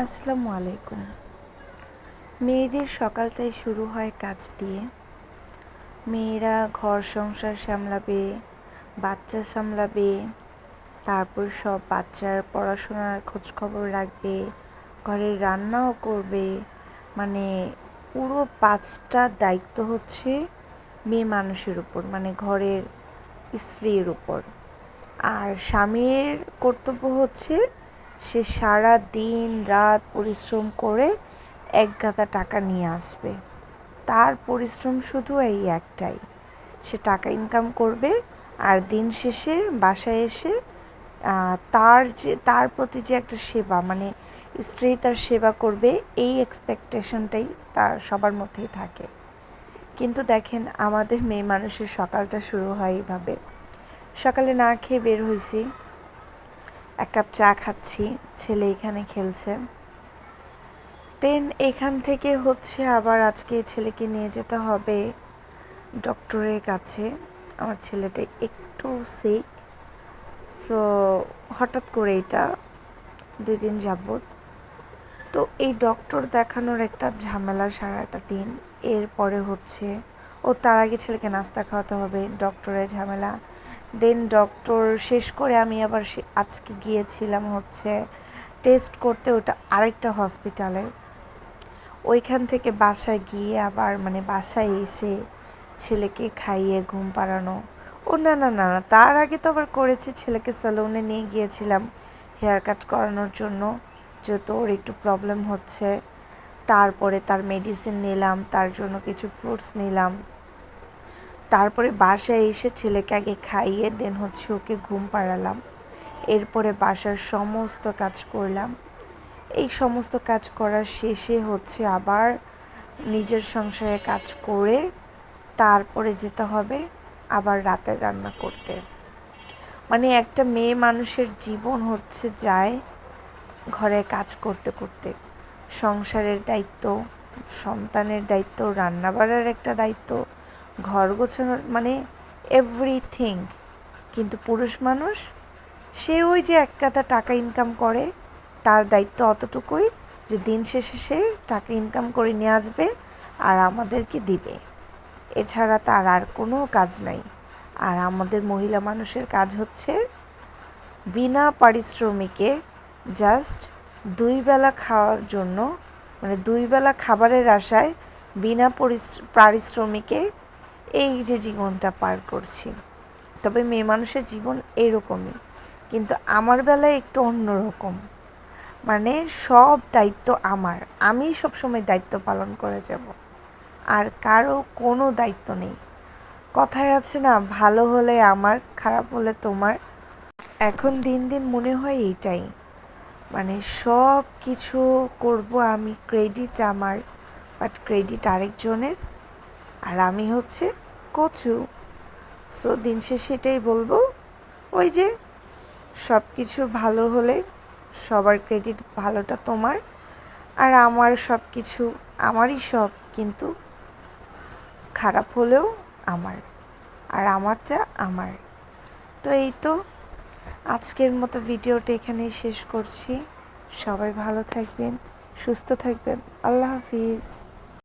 আসসালামু আলাইকুম। মেয়েদের সকালটাই শুরু হয় কাজ দিয়ে। মেয়েরা ঘর সংসার সামলাবে, বাচ্চা সামলাবে, তারপর সব বাচ্চার পড়াশোনার খোঁজখবর রাখবে ঘরের রান্নাও করবে। মানে পুরো পাঁচটা দায়িত্ব হচ্ছে মেয়ে মানুষের উপর মানে ঘরের স্ত্রীর উপর। আর স্বামীর কর্তব্য হচ্ছে সে সারা দিন রাত পরিশ্রম করে এক গাদা টাকা নিয়ে আসবে। তার পরিশ্রম শুধু এই একটাই। সে টাকা ইনকাম করবে আর দিন শেষে বাসায় এসে তার যে, তার প্রতি যে একটা সেবা মানে স্ত্রী তার সেবা করবে, এই এক্সপেকটেশনটাই তার সবার মধ্যেই থাকে। কিন্তু দেখেন, আমাদের মেয়ে মানুষের সকালটা শুরু হয় এইভাবে সকালে না খেয়ে বের হয়েছি এক কাপ চা খাচ্ছি, ছেলে এখানে খেলছে। দেন এখান থেকে হচ্ছে আবার আজকে ছেলেকে নিয়ে যেতে হবে ডক্টরের কাছে। আমার ছেলেটা একটু সিক সো হঠাৎ করে এটা দুই দিন যাবত তো এই ডক্টর দেখানোর একটা ঝামেলা সারাটা দিন। এরপরে হচ্ছে, ও তার আগে ছেলেকে নাস্তা খাওয়াতে হবে, ডক্টরের ঝামেলা। দেন ডক্টর শেষ করে আমি আবার আজকে গিয়েছিলাম হচ্ছে টেস্ট করতে ওটা আরেকটা হসপিটালে ওইখান থেকে বাসায় গিয়ে আবার মানে বাসায় এসে ছেলেকে খাইয়ে ঘুম পাড়ানো। ও না না না না, তার আগে তো আবার করেছি, ছেলেকে স্যালুনে নিয়ে গিয়েছিলাম হেয়ার কাট করানোর জন্য, যেহেতু ওর একটু প্রবলেম হচ্ছে। তারপরে তার মেডিসিন নিলাম, তার জন্য কিছু ফ্রুটস নিলাম। তারপরে বাসায় এসে ছেলেকে আগে খাইয়ে দেন হচ্ছে ওকে ঘুম পাড়ালাম। এরপরে বাসার সমস্ত কাজ করলাম। এই সমস্ত কাজ করার শেষে হচ্ছে আবার নিজের সংসারে কাজ করে তারপরে যেতে হবে আবার রাতের রান্না করতে। মানে একটা মেয়ে মানুষের জীবন হচ্ছে যায় ঘরে কাজ করতে করতে। সংসারের দায়িত্ব, সন্তানের দায়িত্ব রান্না বাড়ার একটা দায়িত্ব ঘর গোছানোর মানে এভরিথিং কিন্তু পুরুষ মানুষ, সে ওই যে এক কাতা টাকা ইনকাম করে, তার দায়িত্ব অতটুকুই যে দিন শেষে সে টাকা ইনকাম করে নিয়ে আসবে আর আমাদেরকে দিবে। এছাড়া তার আর কোনো কাজ নাই। আর আমাদের মহিলা মানুষের কাজ হচ্ছে বিনা পারিশ্রমিকে জাস্ট দুই বেলা খাওয়ার জন্য মানে দুই বেলা খাবারের আশায় বিনা পারিশ্রমিকে এই যে জীবনটা পার করছি। তবে মেয়ে মানুষের জীবন এরকমই, কিন্তু আমার বেলায় একটু অন্যরকম। মানে সব দায়িত্ব আমার, আমি সবসময় দায়িত্ব পালন করে যাব। আর কারও কোনো দায়িত্ব নেই। কথায় আছে না, ভালো হলে আমার, খারাপ হলে তোমার। এখন দিন দিন মনে হয় এইটাই। মানে সব কিছু করব আমি, ক্রেডিট আমার, বাট ক্রেডিট আরেকজনের। আর আমি হচ্ছে কচু। সো দিন শেষে এটাই বলব, ওই যে সব কিছু ভালো হলে সবার ক্রেডিট ভালোটা তোমার আর আমার সব কিছু আমারই সব, কিন্তু খারাপ হলেও আমার আর আমারটা আমার। তো এই তো আজকের মতো ভিডিওটা এখানেই শেষ করছি। সবাই ভালো থাকবেন, সুস্থ থাকবেন। আল্লাহ হাফিজ।